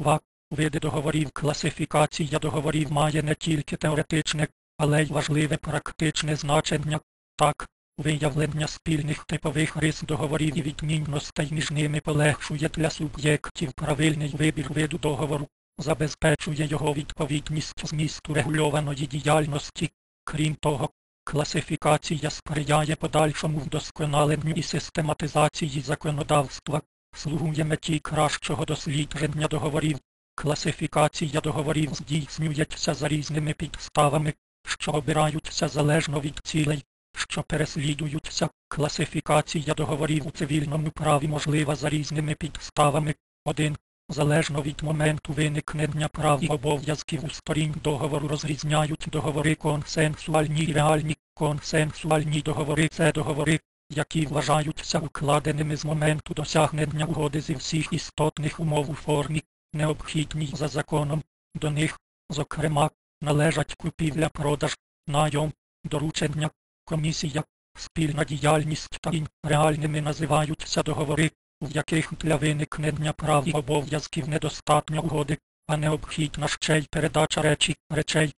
2. Види договорів класифікація договорів має не тільки теоретичне, але й важливе практичне значення. Так, виявлення спільних типових рис договорів і відмінностей між ними полегшує для суб'єктів правильний вибір виду договору, забезпечує його відповідність змісту регульованої діяльності. Крім того, класифікація сприяє подальшому вдосконаленню і систематизації законодавства, слугує меті кращого дослідження договорів. Класифікація договорів здійснюється за різними підставами, що обираються залежно від цілей, що переслідуються. Класифікація договорів у цивільному праві можлива за різними підставами. 1. Залежно від моменту виникнення прав і обов'язків у сторін договору розрізняють договори консенсуальні і реальні. Консенсуальні договори це договори, які вважаються укладеними з моменту досягнення угоди зі всіх істотних умов у формі, необхідній за законом. До них, зокрема, належать купівля-продаж, найом, доручення, комісія, спільна діяльність та ін. реальними називаються договори, в яких для виникнення прав і обов'язків недостатньо угоди, а необхідна ще й передача речі, речей.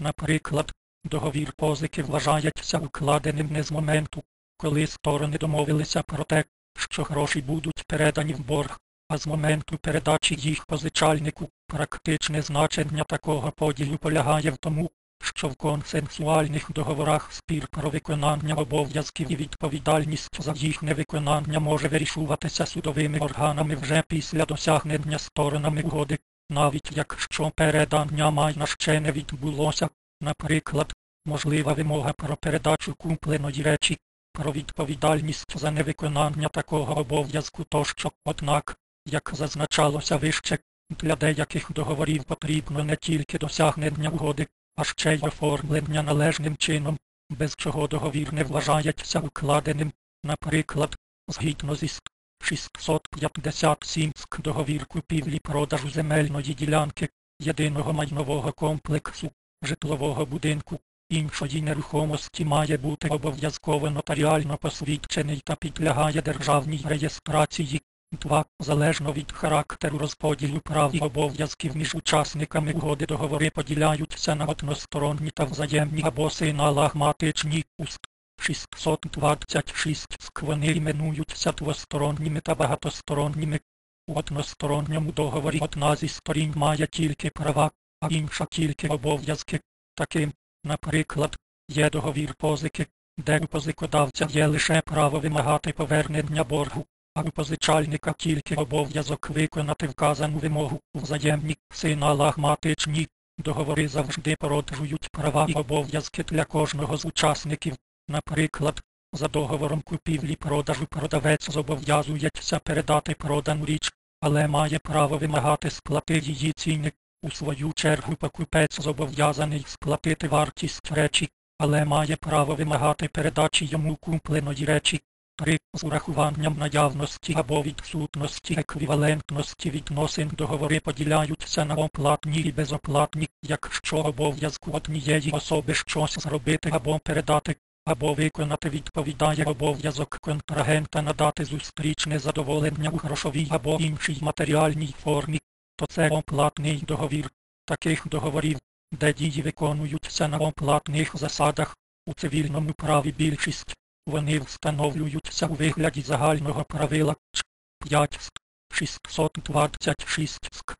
Наприклад, договір позики вважається укладеним не з моменту, коли сторони домовилися про те, що гроші будуть передані в борг, а з моменту передачі їх позичальнику практичне значення такого поділу полягає в тому, що в консенсуальних договорах спір про виконання обов'язків і відповідальність за їх невиконання може вирішуватися судовими органами вже після досягнення сторонами угоди, навіть якщо передання майна ще не відбулося, наприклад, можлива вимога про передачу купленої речі, про відповідальність за невиконання такого обов'язку тощо, однак, як зазначалося вище, для деяких договорів потрібно не тільки досягнення угоди, а ще й оформлення належним чином, без чого договір не вважається укладеним, наприклад, згідно зі 657 ск. договір купівлі продажу земельної ділянки, єдиного майнового комплексу, житлового будинку, іншої нерухомості має бути обов'язково нотаріально посвідчений та підлягає державній реєстрації. 2. Залежно від характеру розподілу прав і обов'язків між учасниками угоди договори поділяються на односторонні та взаємні або синалагматичні уст. 626 сквони іменуються двосторонніми та багатосторонніми. У односторонньому договорі одна зі сторін має тільки права, а інша тільки обов'язки. Таким, наприклад, є договір позики, де у позикодавця є лише право вимагати повернення боргу, а у позичальника тільки обов'язок виконати вказану вимогу взаємні синалагматичні. Договори завжди породжують права і обов'язки для кожного з учасників. Наприклад, за договором купівлі-продажу продавець зобов'язується передати продану річ, але має право вимагати сплати її ціни. У свою чергу покупець зобов'язаний сплатити вартість речі, але має право вимагати передачі йому купленої речі. 3. З урахуванням наявності або відсутності еквівалентності відносин договори поділяються на оплатні і безоплатні, якщо обов'язку однієї особи щось зробити або передати, або виконати відповідає обов'язок контрагента надати зустрічне задоволення у грошовій або іншій матеріальній формі, то це оплатний договір. Таких договорів, де дії виконуються на оплатних засадах, у цивільному праві більшість. Вони встановлюються у вигляді загального правила 5 626 ск.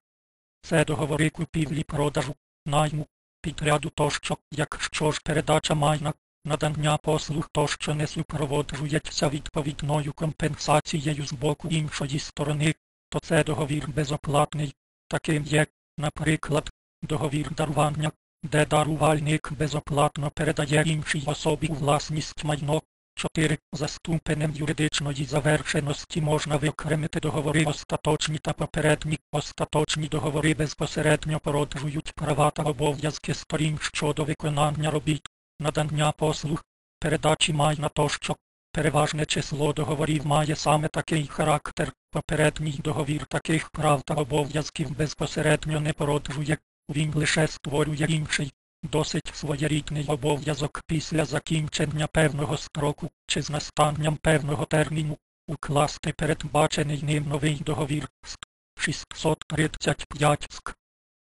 Це договори купівлі продажу, найму, підряду тощо, якщо ж передача майна, надання послуг тощо не супроводжується відповідною компенсацією з боку іншої сторони, то це договір безоплатний. Таким є, наприклад, договір дарування, де дарувальник безоплатно передає іншій особі власність майно. 4. За ступенем юридичної завершеності можна виокремити договори остаточні та попередні. Остаточні договори безпосередньо породжують права та обов'язки сторін щодо виконання робіт, надання послуг, передачі майна тощо. Переважне число договорів має саме такий характер. Попередній договір таких прав та обов'язків безпосередньо не породжує, він лише створює інший. Досить своєрідний обов'язок після закінчення певного строку чи з настанням певного терміну укласти передбачений ним новий договір. 635 ск.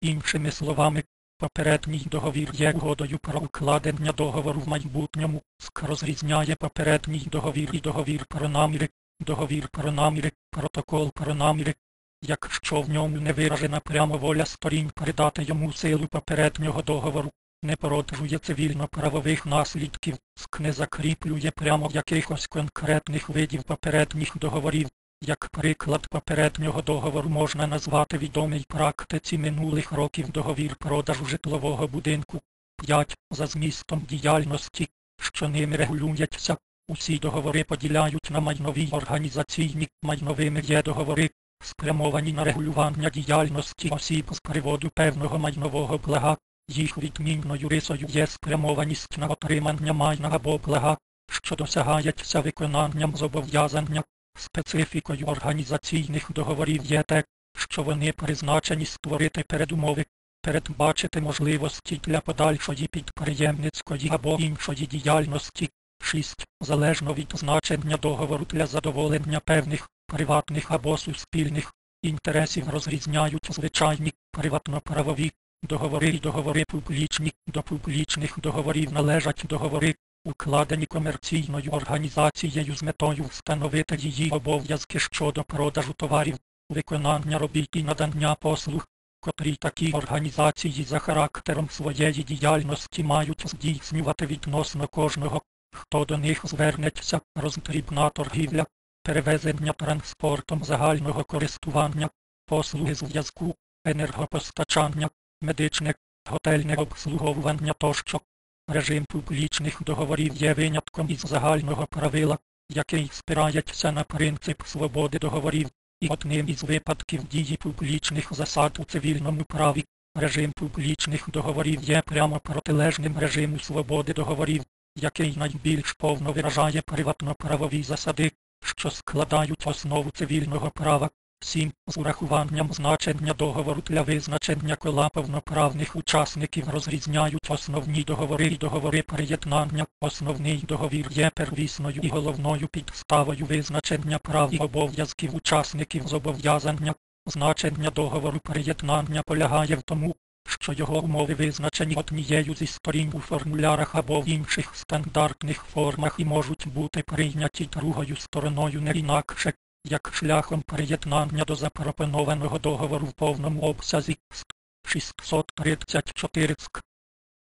Іншими словами, попередній договір є угодою про укладення договору в майбутньому, СК розрізняє попередній договір і договір про наміри, договір про наміри, протокол про наміри, якщо в ньому не виражена прямо воля сторін передати йому силу попереднього договору, не породжує цивільно-правових наслідків, СК не закріплює прямо якихось конкретних видів попередніх договорів. Як приклад попереднього договору можна назвати відомий практиці минулих років договір продажу житлового будинку 5 за змістом діяльності, що ними регулюється. Усі договори поділяють на майнові організаційні майновими є договори, спрямовані на регулювання діяльності осіб з приводу певного майнового блага, їх відмінною рисою є спрямованість на отримання майна або блага, що досягається виконанням зобов'язання. Специфікою організаційних договорів є те, що вони призначені створити передумови, передбачити можливості для подальшої підприємницької або іншої діяльності. 6. Залежно від значення договору для задоволення певних приватних або суспільних інтересів розрізняють звичайні приватно-правові договори і договори публічні. До публічних договорів належать договори, укладені комерційною організацією з метою встановити її обов'язки щодо продажу товарів, виконання робіт і надання послуг, котрі такі організації за характером своєї діяльності мають здійснювати відносно кожного, хто до них звернеться, роздрібна торгівля, перевезення транспортом загального користування, послуги зв'язку, енергопостачання, медичне, готельне обслуговування тощо. Режим публічних договорів є винятком із загального правила, який спирається на принцип свободи договорів, і одним із випадків дії публічних засад у цивільному праві. Режим публічних договорів є прямо протилежним режиму свободи договорів, який найбільш повно виражає приватно-правові засади, що складають основу цивільного права. 7. З урахуванням значення договору для визначення кола повноправних учасників розрізняють основні договори і договори приєднання. Основний договір є первісною і головною підставою визначення прав і обов'язків учасників зобов'язання. Значення договору приєднання полягає в тому, що його умови визначені однією зі сторін у формулярах або в інших стандартних формах і можуть бути прийняті другою стороною не інакше, як шляхом приєднання до запропонованого договору в повному обсязі 634 ск.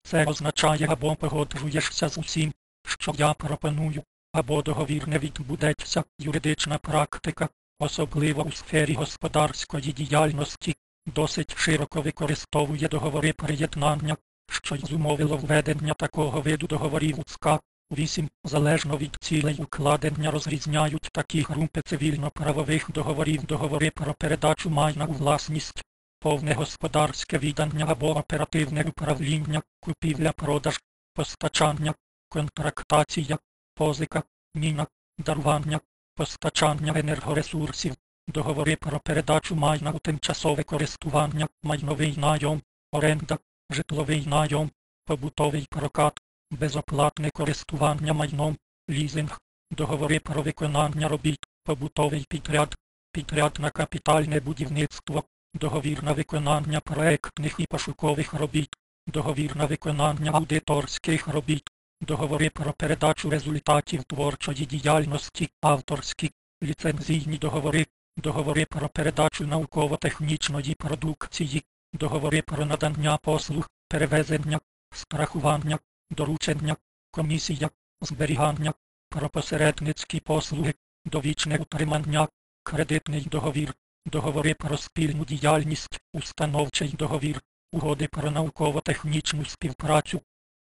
Це означає або погоджуєшся з усім, що я пропоную, або договір не відбудеться, юридична практика, особливо у сфері господарської діяльності, досить широко використовує договори приєднання, що й зумовило введення такого виду договорів у ЦК. 8. Залежно від цілей укладення розрізняють такі групи цивільно-правових договорів договори про передачу майна у власність, повне господарське віддання або оперативне управління, купівля-продаж, постачання, контрактація, позика, міна, дарування, постачання енергоресурсів, договори про передачу майна у тимчасове користування, майновий найом, оренда, житловий найом, побутовий прокат, безоплатне користування майном, лізинг, договори про виконання робіт, побутовий підряд, підряд на капітальне будівництво, договір на виконання проектних і пошукових робіт, договір на виконання аудиторських робіт, договори про передачу результатів творчої діяльності, авторські, ліцензійні договори, договори про передачу науково-технічної продукції, договори про надання послуг, перевезення, страхування, доручення, комісія, зберігання, про посередницькі послуги, довічне утримання, кредитний договір, договори про спільну діяльність, установчий договір, угоди про науково-технічну співпрацю.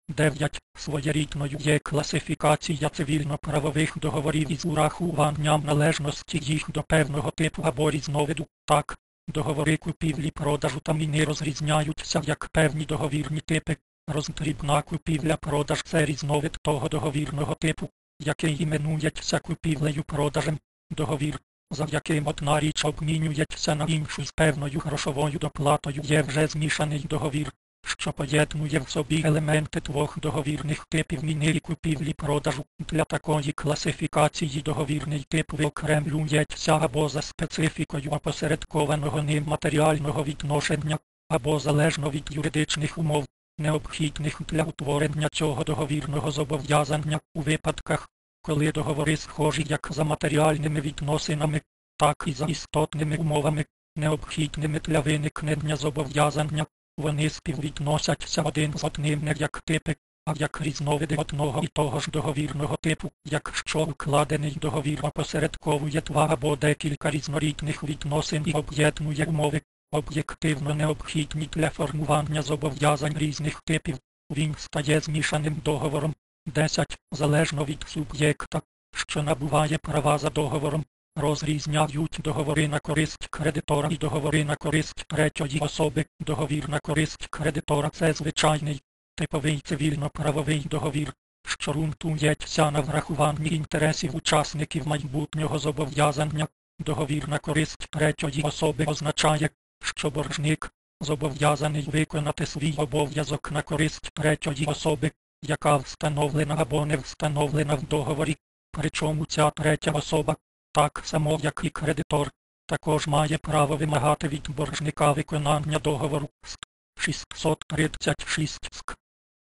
9. Своєрідною є класифікація цивільно-правових договорів із урахуванням належності їх до певного типу або різновиду. Так, договори купівлі-продажу та міни розрізняються як певні договірні типи, Роздрібна купівля-продаж це різновид того договірного типу, який іменується купівлею-продажем, договір, за яким одна річ обмінюється на іншу з певною грошовою доплатою є вже змішаний договір, що поєднує в собі елементи двох договірних типів міни і купівлі-продажу. Для такої класифікації договірний тип виокремлюється або за специфікою опосередкованого ним матеріального відношення, або залежно від юридичних умов, необхідних для утворення цього договірного зобов'язання у випадках, коли договори схожі як за матеріальними відносинами, так і за істотними умовами, необхідними для виникнення зобов'язання, вони співвідносяться один з одним не як типи, а як різновиди одного і того ж договірного типу, якщо вкладений договір опосередковує два або декілька різнорідних відносин і об'єднує умови, об'єктивно необхідні для формування зобов'язань різних типів, він стає змішаним договором. 10. Залежно від суб'єкта, що набуває права за договором, розрізняють договори на користь кредитора і договори на користь третьої особи. Договір на користь кредитора це звичайний, типовий цивільно-правовий договір, що ґрунтується на врахуванні інтересів учасників майбутнього зобов'язання. Договір на користь третьої особи означає, що боржник зобов'язаний виконати свій обов'язок на користь третьої особи, яка встановлена або не встановлена в договорі, причому ця третя особа, так само як і кредитор, також має право вимагати від боржника виконання договору ст 636 ск.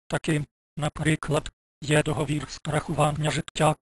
Таким, наприклад, є договір страхування життя,